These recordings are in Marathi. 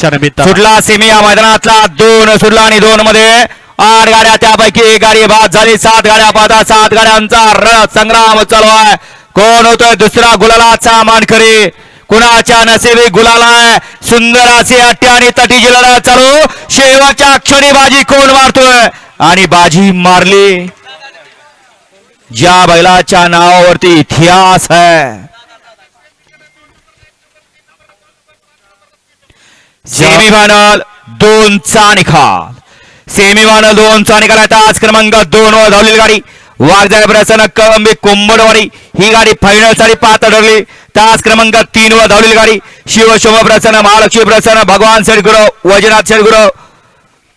सुटला सेमी या मैदानातला दोन सुटला आणि दोन मध्ये आठ गाड्या त्यापैकी एक गाडी बाद झाली. सात गाड्या बाद सात गाड्यांचा रथ संग्राम चालू आहे. कोण होतोय दुसरा गुलालाचा मानकरी? कुणाच्या नसेबी गुलाला आहे? सुंदर अशी अट्टी आणि तटीची लढत चालू. शेवटच्या क्षणी बाजी कोण मारतोय? आणि बाजी मारली. ज्या बैलाच्या नावावरती इतिहास आहे. सेमीफायनल दोनचा निकाल सेमीफायनल दोनचा निकाल आहे तास क्रमांक दोन वर धावलेली गाडी. वाघजाय प्रसन्न कळंबी कोंबडवाडी ही गाडी फायनलसाठी पात्र ठरली तास क्रमांक तीन वर धावलेली गाडी. शिवशोभ प्रसन्न महालक्ष्मी प्रसन्न भगवान शेडगुरव वैजनाथ शेडगुरव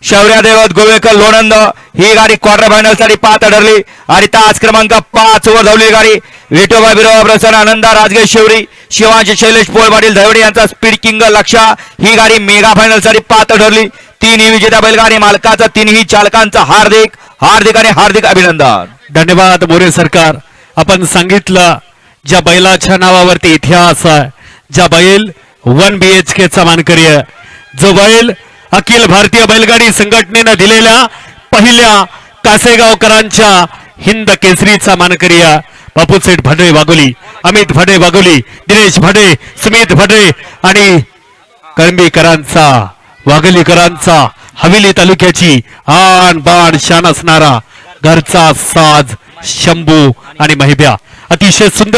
शौर्या देवत गोवेकर लोणंद. ही गाडी क्वार्टर फायनलसाठी पाच ठरली. आणि तास क्रमांक पाच वर धावली गाडी. विठोबा बिरोबा प्रसन्न आनंदा राजगे शेवरी शिवाजी शैलेश पोळ पाटील धवडे यांचा स्पीड किंग लक्षा. ही गाडी मेगा फायनलसाठी पाच ठरली. तीनही विजेता बैलगाडी मालकाचा तीनही चालकांचा हार्दिक हार्दिक आणि हार्दिक अभिनंदन. धन्यवाद मोरे सरकार. आपण सांगितलं ज्या बैलाच्या नावावरती इतिहास आहे ज्या बैल वन बी एच के चा मानकरी आहे जो बैल अखिल भारतीय बैलगाडी संघटनेनं दिलेल्या पहिल्या कासेगावकरांच्या हिंद केसरीचा मानकरी बापूसेठ भडे वाघोली अमित भडे वाघोली दिनेश भडे सुमित भडे आणि कळंबीकरांचा वाघलीकरांचा हवेली तालुक्याची आण बाण शान असणारा घरचा साज शंभू आणि महिब्या. अतिशय सुंदर